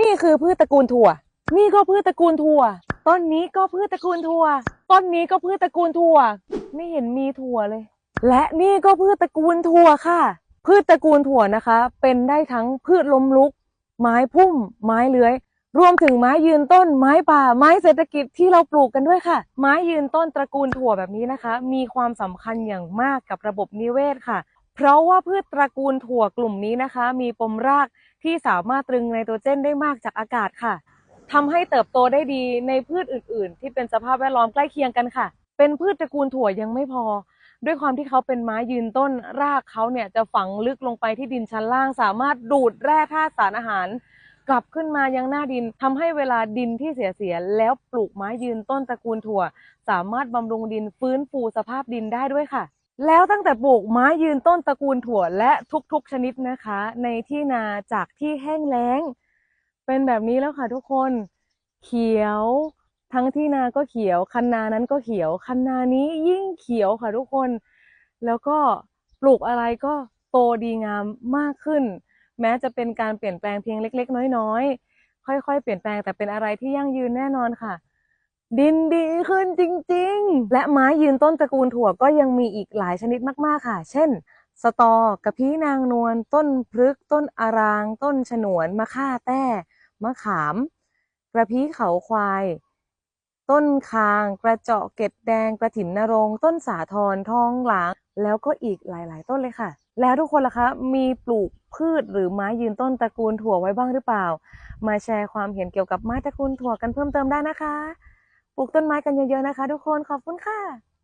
นี่คือพืชตระกูลถั่ว นี่ก็พืชตระกูลถั่ว ต้นนี้ก็พืชตระกูลถั่ว ต้นนี้ก็พืชตระกูลถั่ว ไม่เห็นมีถั่วเลย และนี่ก็พืชตระกูลถั่วค่ะ พืชตระกูลถั่วนะคะ เป็นได้ทั้งพืชล้มลุก ไม้พุ่ม ไม้เลื้อย รวมถึงไม้ยืนต้น ไม้ป่า ไม้เศรษฐกิจที่เราปลูกกันด้วยค่ะ ไม้ยืนต้นตระกูลถั่วแบบนี้นะคะ มีความสำคัญอย่างมากกับระบบนิเวศค่ะ เพราะว่าพืชตระกูลถั่วกลุ่มนี้นะคะ มีปมรากที่สามารถตรึงไนโตรเจนได้มากจากอากาศค่ะทำให้เติบโตได้ดีในพืชอื่น ๆ ที่เป็นสภาพแวดล้อมใกล้เคียงกันค่ะ เป็นพืชตระกูลถั่วยังไม่พอ ด้วยความที่เขาเป็นไม้ยืนต้นรากเขาเนี่ยจะฝังลึกลงไปที่ดินชั้นล่าง สามารถดูดแร่ธาตุสารอาหาร กลับขึ้นมายังหน้าดินทำให้เวลาดินที่เสียๆแล้วปลูกไม้ยืนต้นตระกูลถั่ว สามารถบำรุงดินฟื้นฟูสภาพดินได้ด้วยค่ะ แล้วตั้งแต่ปลูกไม้ยืนต้นตระกูลถั่วและทุกๆชนิดนะคะ ในที่นาจากที่แห้งแล้ง เป็นแบบนี้แล้วค่ะทุกคน เขียวทั้งที่นาก็เขียว คันนานั้นก็เขียว คันนานี้ยิ่งเขียวค่ะทุกคน แล้วก็ปลูกอะไรก็โตดีงามมากขึ้น แม้จะเป็นการเปลี่ยนแปลงเพียงเล็ก ๆ น้อยๆค่อยๆ เปลี่ยนแปลงแต่เป็นอะไรที่ยั่งยืนแน่นอนค่ะ ดินดีขึ้นจริง ๆ และไม้ยืนต้นตระกูลถั่วก็ยังมีอีกหลายชนิดมากๆค่ะ เช่น สตอกระพี้นางนวล ต้นพฤกษ์ต้นอาราง ต้นฉนวน มะข่าแต้ มะขาม กระพี้เขาควาย ต้นคาง กระเจาะเก็ดแดง กระถินนรง ต้นสาทรทองหลาง แล้วก็อีกหลาย ๆ ต้นเลยค่ะ แล้วทุกคนล่ะคะ มีปลูกพืชหรือไม้ยืนต้นตระกูลถั่วไว้บ้างหรือเปล่า มาแชร์ความเห็นเกี่ยวกับไม้ตระกูลถั่วกันเพิ่มเติมได้นะคะ ปลูกต้นไม้กันเยอะๆนะคะ ทุกคนขอบคุณค่ะ